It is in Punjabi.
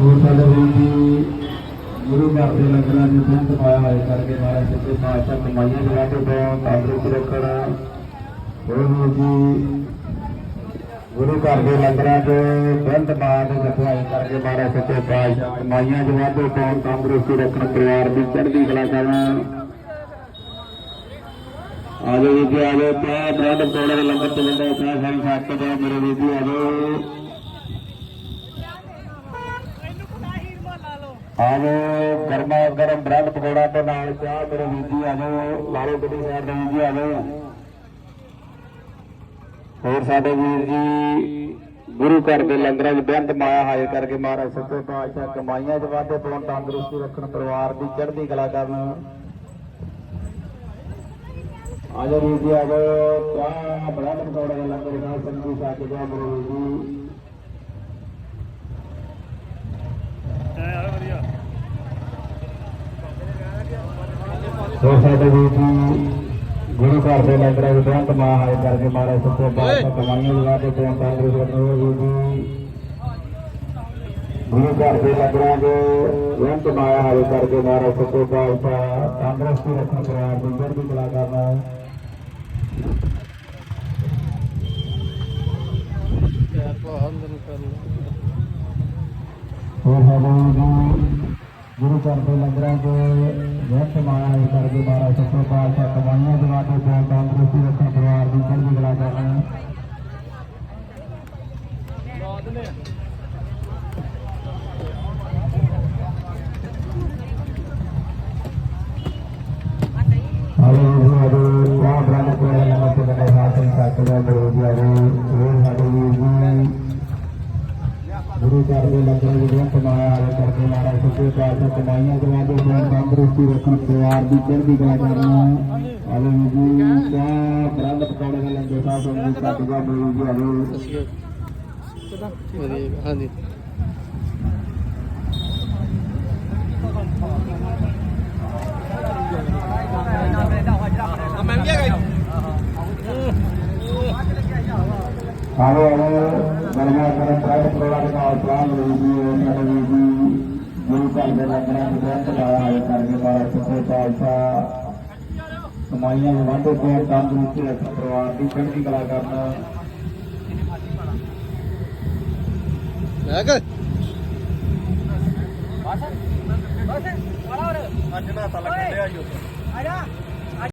ਹੋਰ ਸਾਡੇ ਵੀਰ ਜੀ, ਗੁਰੂ ਘਰ ਦੇ ਲੰਗਰਾਂ ਨੂੰ ਬੰਦ ਪਾਇਆ ਹੋਇਆ ਕਰਕੇ ਮਹਾਰਾਜ ਸੱਚੇ ਪਾਤਸ਼ਾਹ ਕਮਾਈਆਂ ਜਗਾ ਕੇ ਦੋ ਤੰਦਰੁਸਤ ਰੱਖਣਾ ਹੋਰ ਵੀਰ ਜੀ, ਗੁਰੂ ਘਰ ਦੇ ਲੰਗਰਾਂ ਦੇ ਬੰਦ ਬਾਦ ਰਖਵਾਈ ਕਰਕੇ ਮਹਾਰਾਜ ਸੱਚੇ ਪਾਤਸ਼ਾਹ ਕਮਾਈਆਂ ਜਗਾ ਕੇ ਦੋ ਤੰਦਰੁਸਤੀ ਰੱਖਣ, ਪਰਿਵਾਰ ਦੀ ਚੜ੍ਹਦੀ ਕਲਾ ਕਰਨ। ਆਜੋ ਜੀ ਆਜੋ ਤੇ ਬ੍ਰੈਡ ਪਕੌੜੇ ਦੇ ਲੰਗਰ ਚੱਲਦਾ ਹੈ ਸਾਰੀ ਸਾਰੀ ਛੱਕ ਮੇਰੇ ਵੀਰ ਜੀ ਆਜੋ ਆਜੋ, ਗਰਮਾ ਗਰਮ ਬ੍ਰੈਡ ਪਕੌੜਾ ਤੇ ਨਾਲ ਚਾਹ ਮੇਰੇ ਵੀਰ ਆਜੋ ਲਾਲੋ ਗੱਡੀ ਸਾਈਡ ਦੇ ਵੀਰ ਆਜੋ। ਹੋਰ ਸਾਡੇ ਵੀਰ ਜੀ, ਗੁਰੂ ਘਰ ਦੇ ਲੰਗਰਾਂ 'ਚ ਬੇਅੰਤ ਮਾਇਆ ਹਾਜ਼ਰ ਕਰਕੇ ਮਹਾਰਾਜ ਸੱਚੇ ਪਾਤਸ਼ਾਹ ਕਮਾਈਆਂ 'ਚ ਵਾਧੇ ਪਾਉਣ ਤੰਦਰੁਸਤੀ ਰੱਖਣ, ਪਰਿਵਾਰ ਦੀ ਚੜ੍ਹਦੀ ਕਲਾ ਕਰਨ। ਆਜੋ ਵੀਰ ਜੀ ਆਜੋ, ਚਾਹ ਬੜਾ ਪਕੌੜਾ ਦੇ ਲੰਗਰ ਨਾਲ ਸੰਗੀ ਸਾਕੇ ਜਾ ਮੇਰੇ ਵੀਰ ਜੀ। ਹੋਰ ਸਾਡੇ ਜੀ ਗੁਰੂ ਘਰ ਦੇ ਲੰਗਰਾਂ ਬੇਅੰਤ ਮਾਇਆ ਹਾਜ਼ਰ ਕਰਕੇ ਮਹਾਰਾਜ ਸੱਚੇ ਪਾਤਸ਼ਾਹ ਕਮਾਈਆਂ ਦੇ ਵਾਧੇ ਪਾਉਣ ਤੰਦਰੁਸਤੀ ਰੱਖਣ ਜੀ। ਗੁਰੂ ਘਰ ਦੇ ਲੰਗਰਾਂ ਦੇ ਮਾਇਆ ਹਾਜ਼ਰ ਕਰਕੇ ਮਹਾਰਾਜ ਸੱਚੇ ਪਾਤਸ਼ਾਹ ਤੰਦਰੁਸਤੀ ਰੱਖਣ ਪਰਿਵਾਰ ਦੀ ਚੜ੍ਹਦੀ ਕਲਾ ਕਰਨਾ ਹੋਰ ਸਾਡੇ ਜੀ ਗੁਰੂ ਘਰ ਦੇ ਲੰਗਰਾਂ ਦੇ ਵਿਅਰਥ ਮਾਇਆ ਹੈ ਕਰਕੇ ਮਹਾਰਾਜ ਸਤਿ ਪਾਤਸ਼ਾਹ ਕਮਾਈਆਂ ਦੇ ਵਾਦੇ ਤੋਂ ਤੰਦਰੁਸਤੀ ਰੱਖਣ ਪਰਿਵਾਰ ਦੀ ਚੜ੍ਹਦੀ ਕਲਾ ਕਰਨ ਕਰਦੇ ਘਰ ਦੇ ਲੰਗਰ ਆਲੇ ਕਰਕੇ ਮਹਾਰਾਜ ਸੱਚੇ ਪਾਤਸ਼ਾਹ ਕਮਾਈਆਂ ਜਵਾਦੇ ਤੋਂ ਤੰਦਰੁਸਤੀ ਰੱਖਣ ਪਰਿਵਾਰ ਦੀ ਚੜ੍ਹਦੀ ਕਲਾ ਕਰਨਾ ਹਾਲੇ ਜੀ, ਚਾਹ ਬ੍ਰਹਮ ਪਕੌੜੇ ਦੇ ਲੰਗਰ ਸਾਹਿਬ ਤੋਂ ਜੀ ਸਾਕਦਾ ਜੀ ਹਾਲੇ ਵਧੀਆ ਹਾਂਜੀ ਹਾਲੇ ਹਾਲੇ ਗਰਮਾ ਗਰਮ ਪ੍ਰਾਇਤ ਪਰਿਵਾਰ ਦੇ ਨਾਲ ਸਲਾਮ ਬਰੋ ਜੀ ਸਾਡੇ ਵੀਰ ਜੀ ਗੁਰੂ ਘਰ ਦੇ ਲੰਗਰਾਂ ਦੇ ਗ੍ਰੰਥ ਕਰਕੇ ਮਹਾਰਾਜ ਸੱਚੇ ਪਾਤਸ਼ਾਹ ਕਮਾਈਆਂ ਵਾਧੇ ਤੋਂ ਤੰਦਰੁਸਤੀ ਰੱਖਣ ਪਰਿਵਾਰ ਦੀ ਚੜ੍ਹਦੀ ਕਲਾ ਕਰਨਾ ਮੈਂ ਕਰ ਅੱਜ ਨਾ ਤਾਂ ਲੱਗਣ ਡਿਆ ਈ ਉੱਥੇ